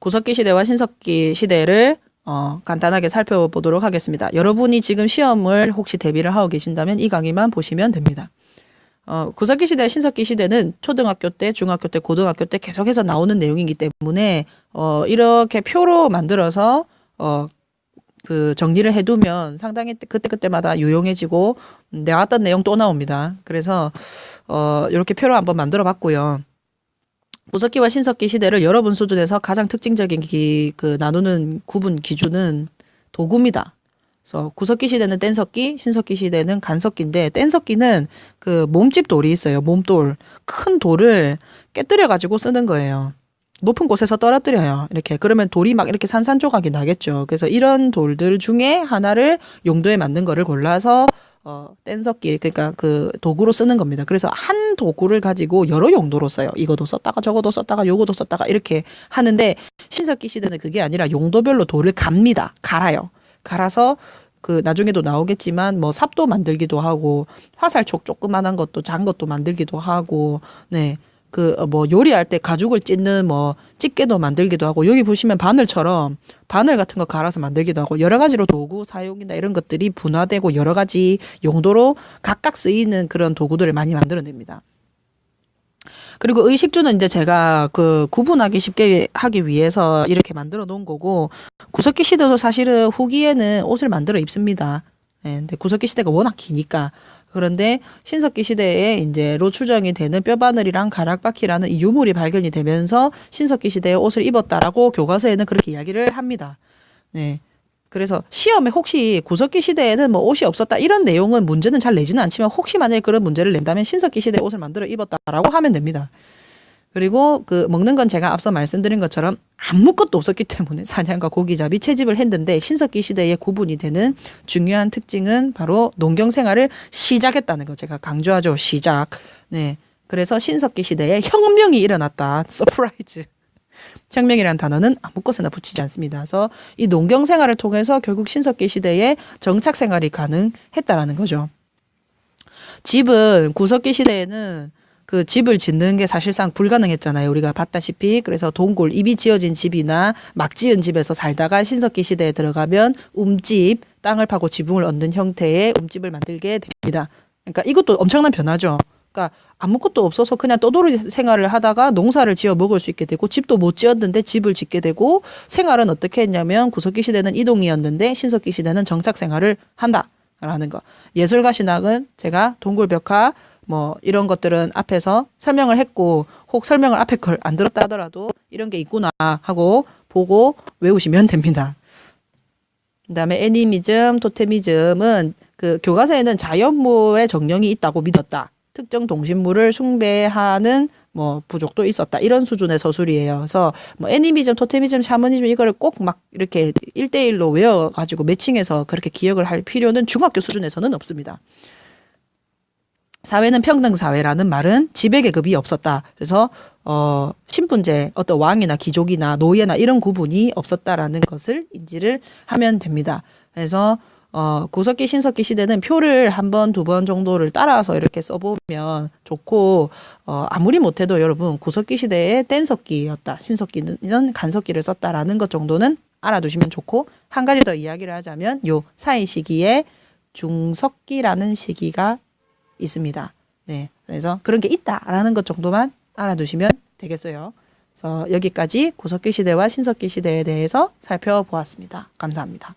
구석기 시대와 신석기 시대를 어, 간단하게 살펴보도록 하겠습니다. 여러분이 지금 시험을 혹시 대비를 하고 계신다면 이 강의만 보시면 됩니다. 어, 구석기 시대, 신석기 시대는 초등학교 때, 중학교 때, 고등학교 때 계속해서 나오는 내용이기 때문에 어, 이렇게 표로 만들어서 어, 그 정리를 해두면 상당히 그때 그때마다 유용해지고 음, 내가 왔던 내용 또 나옵니다. 그래서 어, 이렇게 표로 한번 만들어봤고요. 무석기와 신석기 시대를 여러분 수준에서 가장 특징적인 기, 그 나누는 구분 기준은 도구입니다. 그래서 구석기 시대는 뗀석기, 신석기 시대는 간석기인데 뗀석기는 그 몸집 돌이 있어요. 몸돌 큰 돌을 깨뜨려 가지고 쓰는 거예요. 높은 곳에서 떨어뜨려요. 이렇게 그러면 돌이 막 이렇게 산산조각이 나겠죠. 그래서 이런 돌들 중에 하나를 용도에 맞는 거를 골라서 어, 뗀석기 그러니까 그 도구로 쓰는 겁니다. 그래서 한 도구를 가지고 여러 용도로 써요. 이거도 썼다가 저거도 썼다가 요거도 썼다가 이렇게 하는데 신석기 시대는 그게 아니라 용도별로 돌을 갑니다. 갈아요. 갈아서 그 나중에도 나오겠지만 뭐 삽도 만들기도 하고 화살촉 조그만한 것도 작은 것도 만들기도 하고 네. 그 뭐 요리할 때 가죽을 찢는 뭐 집게도 만들기도 하고 여기 보시면 바늘처럼 바늘 같은 거 갈아서 만들기도 하고 여러 가지로 도구 사용이나 이런 것들이 분화되고 여러 가지 용도로 각각 쓰이는 그런 도구들을 많이 만들어냅니다. 그리고 의식주는 이제 제가 그 구분하기 쉽게 하기 위해서 이렇게 만들어 놓은 거고 구석기 시대도 사실은 후기에는 옷을 만들어 입습니다. 예, 근데 구석기 시대가 워낙 기니까 그런데 신석기 시대에 이제 로 추정이 되는 뼈바늘이랑 가락바퀴라는 이 유물이 발견이 되면서 신석기 시대에 옷을 입었다라고 교과서에는 그렇게 이야기를 합니다. 네. 그래서 시험에 혹시 구석기 시대에는 뭐 옷이 없었다 이런 내용은 문제는 잘 내지는 않지만 혹시 만약에 그런 문제를 낸다면 신석기 시대 옷을 만들어 입었다라고 하면 됩니다. 그리고 그 먹는 건 제가 앞서 말씀드린 것처럼 아무것도 없었기 때문에 사냥과 고기잡이 채집을 했는데 신석기 시대에 구분이 되는 중요한 특징은 바로 농경 생활을 시작했다는 거 제가 강조하죠. 시작. 네. 그래서 신석기 시대에 혁명이 일어났다. 서프라이즈. 혁명이라는 단어는 아무 것에나 붙이지 않습니다. 그래서 이 농경 생활을 통해서 결국 신석기 시대에 정착 생활이 가능했다라는 거죠. 집은 구석기 시대에는 그 집을 짓는 게 사실상 불가능했잖아요. 우리가 봤다시피 그래서 동굴 입이 지어진 집이나 막 지은 집에서 살다가 신석기 시대에 들어가면 움집 땅을 파고 지붕을 얻는 형태의 움집을 만들게 됩니다. 그러니까 이것도 엄청난 변화죠. 그러니까 아무것도 없어서 그냥 떠돌이 생활을 하다가 농사를 지어 먹을 수 있게 되고 집도 못 지었는데 집을 짓게 되고 생활은 어떻게 했냐면 구석기 시대는 이동이었는데 신석기 시대는 정착 생활을 한다라는 거. 예술가 신학은 제가 동굴 벽화 뭐 이런 것들은 앞에서 설명을 했고 혹 설명을 앞에 걸 안 들었다 하더라도 이런 게 있구나 하고 보고 외우시면 됩니다. 그다음에 애니미즘, 토테미즘은 그 교과서에는 자연물의 정령이 있다고 믿었다. 특정 동식물을 숭배하는 뭐 부족도 있었다. 이런 수준의 서술이에요. 그래서 뭐 애니미즘, 토테미즘, 샤머니즘 이거를 꼭 막 이렇게 일대일로 외워 가지고 매칭해서 그렇게 기억을 할 필요는 중학교 수준에서는 없습니다. 사회는 평등 사회라는 말은 지배 계급이 없었다. 그래서 어 신분제, 어떤 왕이나 귀족이나 노예나 이런 구분이 없었다라는 것을 인지를 하면 됩니다. 그래서 어, 구석기, 신석기 시대는 표를 한 번, 두 번 정도를 따라서 이렇게 써보면 좋고, 어, 아무리 못해도 여러분, 구석기 시대에 뗀석기였다. 신석기는 간석기를 썼다라는 것 정도는 알아두시면 좋고, 한 가지 더 이야기를 하자면, 요 사이 시기에 중석기라는 시기가 있습니다. 네. 그래서 그런 게 있다라는 것 정도만 알아두시면 되겠어요. 그래서 여기까지 구석기 시대와 신석기 시대에 대해서 살펴보았습니다. 감사합니다.